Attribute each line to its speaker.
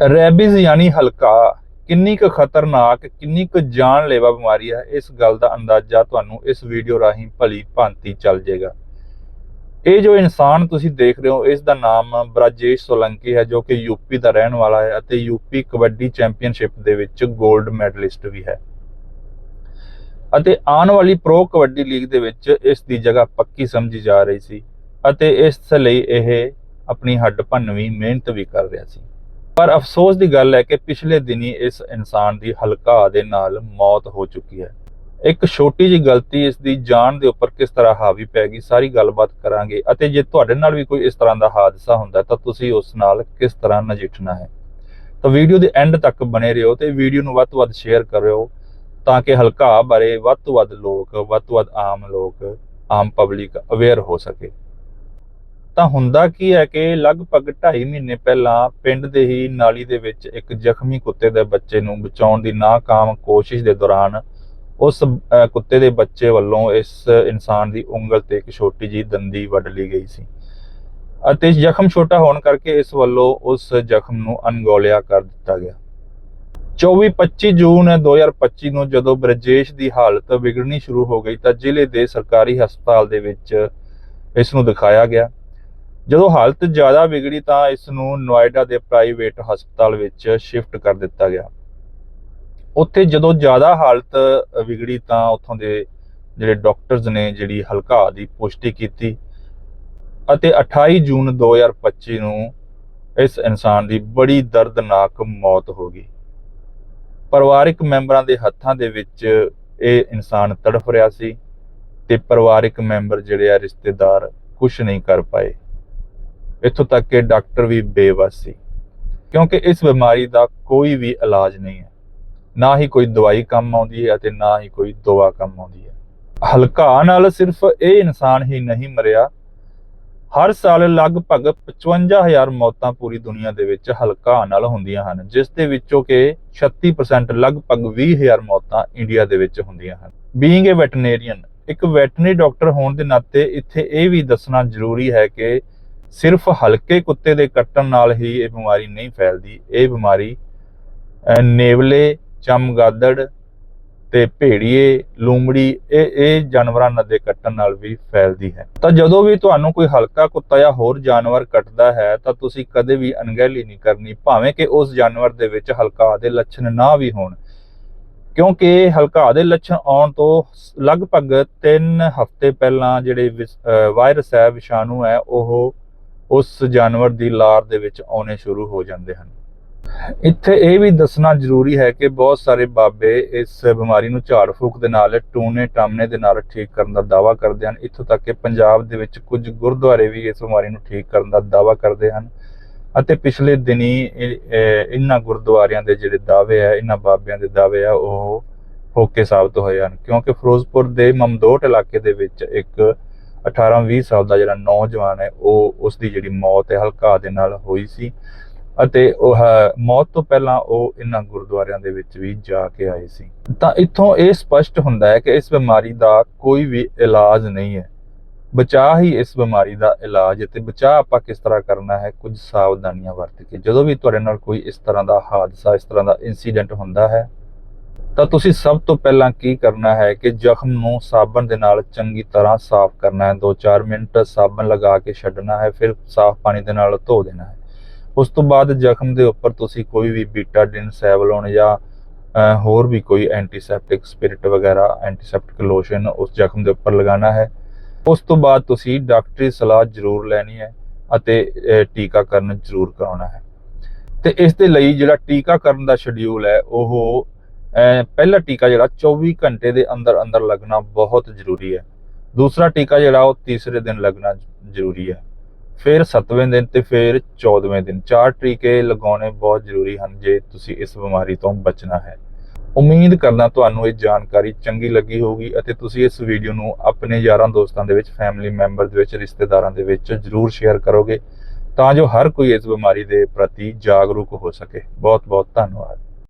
Speaker 1: ਰੈਬਿਜ਼ ਯਾਨੀ ਹਲਕਾ ਕਿੰਨੀ ਕੁ ਖਤਰਨਾਕ, ਕਿੰਨੀ ਕੁ ਜਾਨਲੇਵਾ ਬਿਮਾਰੀ ਹੈ, ਇਸ ਗੱਲ ਦਾ ਅੰਦਾਜ਼ਾ ਤੁਹਾਨੂੰ ਇਸ ਵੀਡੀਓ ਰਾਹੀਂ ਭਲੀ ਭਾਂਤੀ ਚੱਲ ਜਾਏਗਾ। ਇਹ ਜੋ ਇਨਸਾਨ ਤੁਸੀਂ ਦੇਖ ਰਹੇ ਹੋ, ਇਸ ਦਾ ਨਾਮ ਬਰਾਜੇਸ਼ ਸੋਲੰਕੀ ਹੈ, ਜੋ ਕਿ ਯੂਪੀ ਦਾ ਰਹਿਣ ਵਾਲਾ ਹੈ ਅਤੇ ਯੂਪੀ ਕਬੱਡੀ ਚੈਂਪੀਅਨਸ਼ਿਪ ਦੇ ਵਿੱਚ 골ਡ ਮੈਡਲਿਸਟ ਵੀ ਹੈ। ਅਤੇ ਆਉਣ ਵਾਲੀ ਪ੍ਰੋ ਕਬੱਡੀ ਲੀਗ ਦੇ ਵਿੱਚ ਇਸ ਦੀ ਜਗ੍ਹਾ ਪੱਕੀ ਸਮਝੀ ਜਾ ਰਹੀ ਸੀ ਅਤੇ ਇਸ ਲਈ ਇਹ ਆਪਣੀ ਹੱਡ ਭੰਨਵੀਂ ਮਿਹਨਤ ਵੀ ਕਰ ਰਿਹਾ ਸੀ। ਪਰ ਅਫਸੋਸ ਦੀ ਗੱਲ ਹੈ ਕਿ ਪਿਛਲੇ ਦਿਨੀ ਇਸ ਇਨਸਾਨ ਦੀ ਹਲਕਾ ਦੇ ਨਾਲ ਮੌਤ ਹੋ ਚੁੱਕੀ ਹੈ। ਇੱਕ ਛੋਟੀ ਜਿਹੀ ਗਲਤੀ ਇਸ ਦੀ ਜਾਨ ਦੇ ਉੱਪਰ ਕਿਸ ਤਰ੍ਹਾਂ ਹਾਵੀ ਪੈ ਗਈ, ਸਾਰੀ ਗੱਲਬਾਤ ਕਰਾਂਗੇ। ਅਤੇ ਜੇ ਤੁਹਾਡੇ ਨਾਲ ਵੀ ਕੋਈ ਇਸ ਤਰ੍ਹਾਂ ਦਾ ਹਾਦਸਾ ਹੁੰਦਾ, ਤਾਂ ਤੁਸੀਂ ਉਸ ਨਾਲ ਕਿਸ ਤਰ੍ਹਾਂ ਨਜਿੱਠਣਾ ਹੈ? ਤਾਂ ਵੀਡੀਓ ਦੇ ਐਂਡ ਤੱਕ ਬਨੇ ਰਹੋ ਤੇ ਵੀਡੀਓ ਨੂੰ ਵੱਧ ਤੋਂ ਵੱਧ ਸ਼ੇਅਰ ਕਰਿਓ ਤਾਂ ਕਿ ਹਲਕਾ ਬਾਰੇ ਵੱਧ ਤੋਂ ਵੱਧ ਲੋਕ, ਵੱਧ ਤੋਂ ਵੱਧ ਆਮ ਲੋਕ, ਆਮ ਪਬਲਿਕ ਅਵੇਅਰ ਹੋ ਸਕੇ। ਤਾਂ ਹੁੰਦਾ ਕੀ ਹੈ ਕਿ ਲਗਭਗ 2.5 ਮਹੀਨੇ ਪਹਿਲਾਂ ਪਿੰਡ ਦੇ ਹੀ ਨਾਲੀ ਦੇ ਵਿੱਚ ਇੱਕ ਜ਼ਖਮੀ ਕੁੱਤੇ ਦੇ ਬੱਚੇ ਨੂੰ ਬਚਾਉਣ ਦੀ ਨਾਕਾਮ ਕੋਸ਼ਿਸ਼ ਦੇ ਦੌਰਾਨ ਉਸ ਕੁੱਤੇ ਦੇ ਬੱਚੇ ਵੱਲੋਂ ਇਸ ਇਨਸਾਨ ਦੀ ਉਂਗਲ ਤੇ ਇੱਕ ਛੋਟੀ ਜਿਹੀ ਦੰਦੀ ਵੱਢ ਲਈ ਗਈ ਸੀ। ਅਤੇ ਜ਼ਖਮ ਛੋਟਾ ਹੋਣ ਕਰਕੇ ਇਸ ਵੱਲੋਂ ਉਸ ਜ਼ਖਮ ਨੂੰ ਅਣਗੌਲਿਆ ਕਰ ਦਿੱਤਾ ਗਿਆ। 24-25 ਜੂਨ 2025 ਨੂੰ ਜਦੋਂ ਬ੍ਰਜੇਸ਼ ਦੀ ਹਾਲਤ ਵਿਗੜਨੀ ਸ਼ੁਰੂ ਹੋ ਗਈ ਤਾਂ ਜ਼ਿਲ੍ਹੇ ਦੇ ਸਰਕਾਰੀ ਹਸਪਤਾਲ ਦੇ ਵਿੱਚ ਇਸ ਨੂੰ ਦਿਖਾਇਆ ਗਿਆ। ਜਦੋਂ ਹਾਲਤ ਜ਼ਿਆਦਾ ਵਿਗੜੀ ਤਾਂ ਇਸ ਨੂੰ ਨੋਇਡਾ ਦੇ ਪ੍ਰਾਈਵੇਟ ਹਸਪਤਾਲ ਵਿੱਚ ਸ਼ਿਫਟ ਕਰ ਦਿੱਤਾ ਗਿਆ। ਉੱਥੇ ਜਦੋਂ ਜ਼ਿਆਦਾ ਹਾਲਤ ਵਿਗੜੀ ਤਾਂ ਉੱਥੋਂ ਦੇ ਜਿਹੜੇ ਡਾਕਟਰਸ ਨੇ ਜਿਹੜੀ ਹਲਕਾ ਦੀ ਪੁਸ਼ਟੀ ਕੀਤੀ ਅਤੇ 28 ਜੂਨ 2025 ਨੂੰ ਇਸ ਇਨਸਾਨ ਦੀ ਬੜੀ ਦਰਦਨਾਕ ਮੌਤ ਹੋ ਗਈ। ਪਰਿਵਾਰਕ ਮੈਂਬਰਾਂ ਦੇ ਹੱਥਾਂ ਦੇ ਵਿੱਚ ਇਹ ਇਨਸਾਨ ਤੜਫ ਰਿਹਾ ਸੀ ਤੇ ਪਰਿਵਾਰਕ ਮੈਂਬਰ ਜਿਹੜੇ ਆ ਰਿਸ਼ਤੇਦਾਰ ਕੁਝ ਨਹੀਂ ਕਰ ਪਾਏ। ਇੱਥੋਂ ਤੱਕ ਕਿ ਡਾਕਟਰ ਵੀ ਬੇਵਸ ਸੀ। ਕਿਉਂਕਿ ਇਸ ਬਿਮਾਰੀ ਦਾ ਕੋਈ ਵੀ ਇਲਾਜ ਨਹੀਂ ਹੈ। ਨਾ ਹੀ ਕੋਈ ਦਵਾਈ ਕੰਮ ਆਉਂਦੀ ਹੈ ਅਤੇ ਨਾ ਹੀ ਕੋਈ ਦਵਾ ਕੰਮ ਆਉਂਦੀ ਹੈ। ਹਲਕਾ ਨਾਲ ਸਿਰਫ ਇਹ ਇਨਸਾਨ ਹੀ ਨਹੀਂ ਮਰਿਆ। ਹਰ ਸਾਲ ਲਗਭਗ 55000 ਮੌਤਾਂ ਪੂਰੀ ਦੁਨੀਆ ਦੇ ਵਿੱਚ ਹਲਕਾ ਨਾਲ ਹੁੰਦੀਆਂ ਹਨ, ਜਿਸ ਦੇ ਵਿੱਚੋਂ ਕਿ 36% ਲਗਭਗ 20000 ਮੌਤਾਂ ਇੰਡੀਆ ਦੇ ਵਿੱਚ ਹੁੰਦੀਆਂ ਹਨ। ਬੀਇੰਗ ਅ ਵੈਟਰਨਰੀਅਨ ਇੱਕ ਵੈਟਰਨਰੀ ਡਾਕਟਰ ਹੋਣ ਦੇ ਨਾਤੇ ਇੱਥੇ ਇਹ ਵੀ ਦੱਸਣਾ ਜ਼ਰੂਰੀ ਹੈ ਕਿ ਸਿਰਫ ਹਲਕੇ ਕੁੱਤੇ ਦੇ ਕੱਟਣ ਨਾਲ ਹੀ ਇਹ ਬਿਮਾਰੀ ਨਹੀਂ ਫੈਲਦੀ। ਇਹ ਬਿਮਾਰੀ ਨੇਵਲੇ, ਚਮਗਾਦੜ ਤੇ ਭੇੜੀਏ, ਲੂੰਬੜੀ, ਇਹ ਇਹ ਜਾਨਵਰਾਂ ਦੇ ਕੱਟਣ ਨਾਲ ਵੀ ਫੈਲਦੀ ਹੈ। ਤਾਂ ਜਦੋਂ ਵੀ ਤੁਹਾਨੂੰ ਕੋਈ ਹਲਕਾ ਕੁੱਤਾ ਜਾਂ ਹੋਰ ਜਾਨਵਰ ਕੱਟਦਾ ਹੈ, ਤਾਂ ਤੁਸੀਂ ਕਦੇ ਵੀ ਅਣਗਹਿਲੀ ਨਹੀਂ ਕਰਨੀ, ਭਾਵੇਂ ਕਿ ਉਸ ਜਾਨਵਰ ਦੇ ਵਿੱਚ ਹਲਕਾ ਦੇ ਲੱਛਣ ਨਾ ਵੀ ਹੋਣ। ਕਿਉਂਕਿ ਹਲਕਾ ਦੇ ਲੱਛਣ ਆਉਣ ਤੋਂ ਸ- ਲਗਭਗ 3 ਹਫ਼ਤੇ ਪਹਿਲਾਂ ਜਿਹੜੇ ਵਿਸ- ਵਾਇਰਸ ਹੈ, ਵਿਸ਼ਾਣੂ ਹੈ, ਉਹ ਉਸ ਜਾਨਵਰ ਦੀ ਲਾਰ ਦੇ ਵਿੱਚ ਆਉਣੇ ਸ਼ੁਰੂ ਹੋ ਜਾਂਦੇ ਹਨ। ਇੱਥੇ ਇਹ ਵੀ ਦੱਸਣਾ ਜ਼ਰੂਰੀ ਹੈ ਕਿ ਬਹੁਤ ਸਾਰੇ ਬਾਬੇ ਇਸ ਬਿਮਾਰੀ ਨੂੰ ਝਾੜ ਫੂਕ ਦੇ ਨਾਲ ਟੂਨੇ ਟਾਮਨੇ ਦੇ ਨਾਲ ਠੀਕ ਕਰਨ ਦਾ ਦਾਵਾ ਕਰਦੇ ਹਨ। ਇੱਥੋਂ ਤੱਕ ਕਿ ਪੰਜਾਬ ਦੇ ਵਿੱਚ ਕੁਝ ਗੁਰਦੁਆਰੇ ਵੀ ਇਸ ਬਿਮਾਰੀ ਨੂੰ ਠੀਕ ਕਰਨ ਦਾ ਦਾਵਾ ਕਰਦੇ ਹਨ ਅਤੇ ਪਿਛਲੇ ਦਿਨੀ ਇਹਨਾਂ ਗੁਰਦੁਆਰਿਆਂ ਦੇ ਜਿਹੜੇ ਦਾਅਵੇ ਆ, ਇਹਨਾਂ ਬਾਬਿਆਂ ਦੇ ਦਾਅਵੇ ਆ, ਉਹ ਫੋਕੇ ਸਾਬਤ ਹੋਏ ਹਨ। ਕਿਉਂਕਿ ਫਿਰੋਜ਼ਪੁਰ ਦੇ ਮਮਦੋਟ ਇਲਾਕੇ ਦੇ ਵਿੱਚ ਇੱਕ 18-20 ਸਾਲ ਦਾ ਜਿਹੜਾ ਨੌਜਵਾਨ ਹੈ, ਉਹ ਉਸ ਦੀ ਜਿਹੜੀ ਮੌਤ ਹੈ, ਹਲਕਾ ਦੇ ਨਾਲ ਹੋਈ ਸੀ ਅਤੇ ਉਹ ਮੌਤ ਤੋਂ ਪਹਿਲਾਂ ਉਹ ਇਹਨਾਂ ਗੁਰਦੁਆਰਿਆਂ ਦੇ ਵਿੱਚ ਵੀ ਜਾ ਕੇ ਆਏ ਸੀ। ਤਾਂ ਇੱਥੋਂ ਇਹ ਸਪਸ਼ਟ ਹੁੰਦਾ ਹੈ ਕਿ ਇਸ ਬਿਮਾਰੀ ਦਾ ਕੋਈ ਵੀ ਇਲਾਜ ਨਹੀਂ ਹੈ। ਬਚਾਅ ਹੀ ਇਸ ਬਿਮਾਰੀ ਦਾ ਇਲਾਜ ਹੈ ਤੇ ਬਚਾਅ ਆਪਾਂ ਕਿਸ ਤਰ੍ਹਾਂ ਕਰਨਾ ਹੈ, ਕੁਝ ਸਾਵਧਾਨੀਆਂ ਵਰਤ ਕੇ। ਜਦੋਂ ਵੀ ਤੁਹਾਡੇ ਨਾਲ ਕੋਈ ਇਸ ਤਰ੍ਹਾਂ ਦਾ ਹਾਦਸਾ, ਇਸ ਤਰ੍ਹਾਂ ਦਾ ਇਨਸੀਡੈਂਟ ਹੁੰਦਾ ਹੈ ਤਾਂ ਤੁਸੀਂ ਸਭ ਤੋਂ ਪਹਿਲਾਂ ਕੀ ਕਰਨਾ ਹੈ ਕਿ ਜ਼ਖਮ ਨੂੰ ਸਾਬਣ ਦੇ ਨਾਲ ਚੰਗੀ ਤਰ੍ਹਾਂ ਸਾਫ਼ ਕਰਨਾ ਹੈ। 2-4 ਮਿੰਟ ਸਾਬਣ ਲਗਾ ਕੇ ਛੱਡਣਾ ਹੈ, ਫਿਰ ਸਾਫ਼ ਪਾਣੀ ਦੇ ਨਾਲ ਧੋ ਦੇਣਾ ਹੈ। ਉਸ ਤੋਂ ਬਾਅਦ ਜ਼ਖਮ ਦੇ ਉੱਪਰ ਤੁਸੀਂ ਕੋਈ ਵੀ ਬੀਟਾਡਿਨ, ਸੈਵਲੋਨ ਜਾਂ ਹੋਰ ਵੀ ਕੋਈ ਐਂਟੀਸੈਪਟਿਕ ਸਪਿਰਿਟ ਵਗੈਰਾ, ਐਂਟੀਸੈਪਟਿਕ ਲੋਸ਼ਨ ਉਸ ਜ਼ਖਮ ਦੇ ਉੱਪਰ ਲਗਾਉਣਾ ਹੈ। ਉਸ ਤੋਂ ਬਾਅਦ ਤੁਸੀਂ ਡਾਕਟਰੀ ਸਲਾਹ ਜ਼ਰੂਰ ਲੈਣੀ ਹੈ ਅਤੇ ਟੀਕਾਕਰਨ ਜ਼ਰੂਰ ਕਰਾਉਣਾ ਹੈ। ਤੇ ਇਸ ਦੇ ਲਈ ਜਿਹੜਾ ਟੀਕਾਕਰਨ ਦਾ ਸ਼ਡਿਊਲ ਹੈ, ਉਹ ਪਹਿਲਾ ਟੀਕਾ ਜਿਹੜਾ 24 ਘੰਟੇ ਦੇ ਅੰਦਰ ਅੰਦਰ ਲੱਗਣਾ ਬਹੁਤ ਜ਼ਰੂਰੀ ਹੈ। ਦੂਸਰਾ ਟੀਕਾ ਜਿਹੜਾ ਉਹ ਤੀਸਰੇ ਦਿਨ ਲੱਗਣਾ ਜ਼ਰੂਰੀ ਹੈ। ਫਿਰ 7ਵੇਂ ਦਿਨ ਤੇ ਫਿਰ 14ਵੇਂ ਦਿਨ। ਚਾਰ ਟੀਕੇ ਲਗਾਉਣੇ ਬਹੁਤ ਜ਼ਰੂਰੀ ਹਨ ਜੇ ਤੁਸੀਂ ਇਸ ਬਿਮਾਰੀ ਤੋਂ ਬਚਣਾ ਹੈ। ਉਮੀਦ ਕਰਦਾ ਤੁਹਾਨੂੰ ਇਹ ਜਾਣਕਾਰੀ ਚੰਗੀ ਲੱਗੀ ਹੋਊਗੀ ਅਤੇ ਤੁਸੀਂ ਇਸ ਵੀਡੀਓ ਨੂੰ ਆਪਣੇ ਯਾਰਾਂ ਦੋਸਤਾਂ ਦੇ ਵਿੱਚ, ਫੈਮਿਲੀ ਮੈਂਬਰ ਦੇ ਵਿੱਚ, ਰਿਸ਼ਤੇਦਾਰਾਂ ਦੇ ਵਿੱਚ ਜਰੂਰ ਸ਼ੇਅਰ ਕਰੋਗੇ ਤਾਂ ਜੋ ਹਰ ਕੋਈ ਇਸ ਬਿਮਾਰੀ ਦੇ ਪ੍ਰਤੀ ਜਾਗਰੂਕ ਹੋ ਸਕੇ। ਬਹੁਤ ਬਹੁਤ ਧੰਨਵਾਦ।